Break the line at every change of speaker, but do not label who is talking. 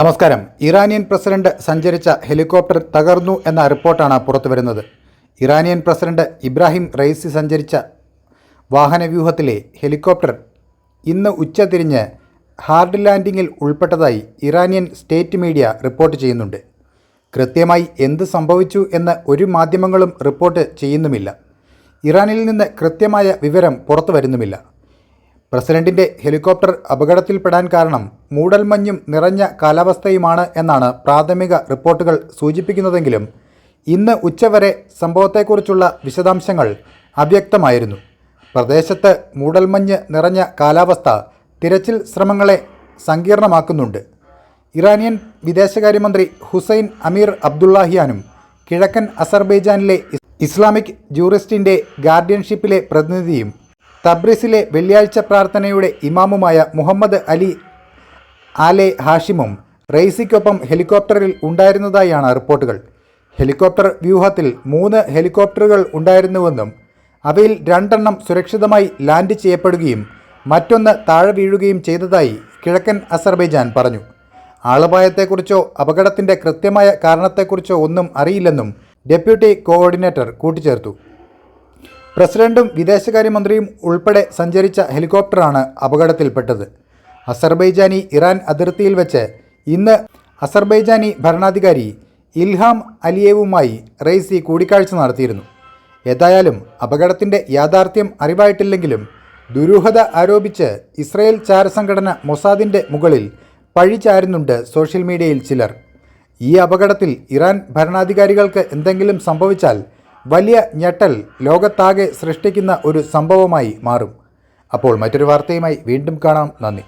നമസ്കാരം. Iranian president സഞ്ചരിച്ച helicopter തകർന്നു എന്ന റിപ്പോർട്ടാണ് പുറത്തുവരുന്നത്. ഇറാനിയൻ പ്രസിഡന്റ് ഇബ്രാഹിം റൈസി സഞ്ചരിച്ച വാഹനവ്യൂഹത്തിലെ ഹെലികോപ്റ്റർ ഇന്ന് ഉച്ചതിരിഞ്ഞ് ഹാർഡ് ലാൻഡിങ്ങിൽ ഉൾപ്പെട്ടതായി ഇറാനിയൻ സ്റ്റേറ്റ് മീഡിയ റിപ്പോർട്ട് ചെയ്യുന്നുണ്ട്. കൃത്യമായി എന്ത് സംഭവിച്ചു എന്ന് ഒരു മാധ്യമങ്ങളും റിപ്പോർട്ട് ചെയ്യുന്നുമില്ല. ഇറാനിൽ നിന്ന് കൃത്യമായ വിവരം പുറത്തു വരുന്നുമില്ല പ്രസിഡന്റിന്റെ ഹെലികോപ്റ്റർ അപകടത്തിൽപ്പെടാൻ കാരണം മൂടൽമഞ്ഞും നിറഞ്ഞ കാലാവസ്ഥയുമാണ് എന്നാണ് പ്രാഥമിക റിപ്പോർട്ടുകൾ സൂചിപ്പിക്കുന്നതെങ്കിലും ഇന്ന് ഉച്ചവരെ സംഭവത്തെക്കുറിച്ചുള്ള വിശദാംശങ്ങൾ അവ്യക്തമായിരുന്നു. പ്രദേശത്ത് മൂടൽമഞ്ഞ് നിറഞ്ഞ കാലാവസ്ഥ തിരച്ചിൽ ശ്രമങ്ങളെ സങ്കീർണമാക്കുന്നുണ്ട്. ഇറാനിയൻ വിദേശകാര്യമന്ത്രി ഹുസൈൻ അമീർ അബ്ദുള്ളാഹിയാനും കിഴക്കൻ അസർബൈജാനിലെ ഇസ്ലാമിക് ജൂറിസ്റ്റിന്റെ ഗാർഡിയൻഷിപ്പിലെ പ്രതിനിധിയും തബ്രിസിലെ വെള്ളിയാഴ്ച പ്രാർത്ഥനയുടെ ഇമാമുമായ മുഹമ്മദ് അലി ആലെ ഹാഷിമും റെയ്സിക്കൊപ്പം ഹെലികോപ്റ്ററിൽ ഉണ്ടായിരുന്നതായാണ് റിപ്പോർട്ടുകൾ. ഹെലികോപ്റ്റർ വ്യൂഹത്തിൽ മൂന്ന് ഹെലികോപ്റ്ററുകൾ ഉണ്ടായിരുന്നുവെന്നും അവയിൽ രണ്ടെണ്ണം സുരക്ഷിതമായി ലാൻഡ് ചെയ്യപ്പെടുകയും മറ്റൊന്ന് താഴെ വീഴുകയും ചെയ്തതായി കിഴക്കൻ അസർബൈജാൻ പറഞ്ഞു. ആളപായത്തെക്കുറിച്ചോ അപകടത്തിന്റെ കൃത്യമായ കാരണത്തെക്കുറിച്ചോ ഒന്നും അറിയില്ലെന്നും ഡെപ്യൂട്ടി കോർഡിനേറ്റർ കൂട്ടിച്ചേർത്തു. പ്രസിഡന്റും വിദേശകാര്യമന്ത്രിയും ഉൾപ്പെടെ സഞ്ചരിച്ച ഹെലികോപ്റ്ററാണ് അപകടത്തിൽപ്പെട്ടത്. അസർബൈജാനി ഇറാൻ അതിർത്തിയിൽ വെച്ച് ഇന്ന് അസർബൈജാനി ഭരണാധികാരി ഇൽഹാം അലിയേവുമായി റെയ്സി കൂടിക്കാഴ്ച നടത്തിയിരുന്നു. ഏതായാലും അപകടത്തിന്റെ യാഥാർത്ഥ്യം അറിവായിട്ടില്ലെങ്കിലും ദുരൂഹത ആരോപിച്ച് ഇസ്രയേൽ ചാരസംഘടന മൊസാദിന്റെ മുകളിൽ പഴി ചാരുന്നുണ്ട് സോഷ്യൽ മീഡിയയിൽ ചിലർ. ഈ അപകടത്തിൽ ഇറാൻ ഭരണാധികാരികൾക്ക് എന്തെങ്കിലും സംഭവിച്ചാൽ വലിയ ഞെട്ടൽ ലോകത്താകെ സൃഷ്ടിക്കുന്ന ഒരു സംഭവമായി മാറും. അപ്പോൾ മറ്റൊരു വാർത്തയുമായി വീണ്ടും കാണാം. നന്ദി.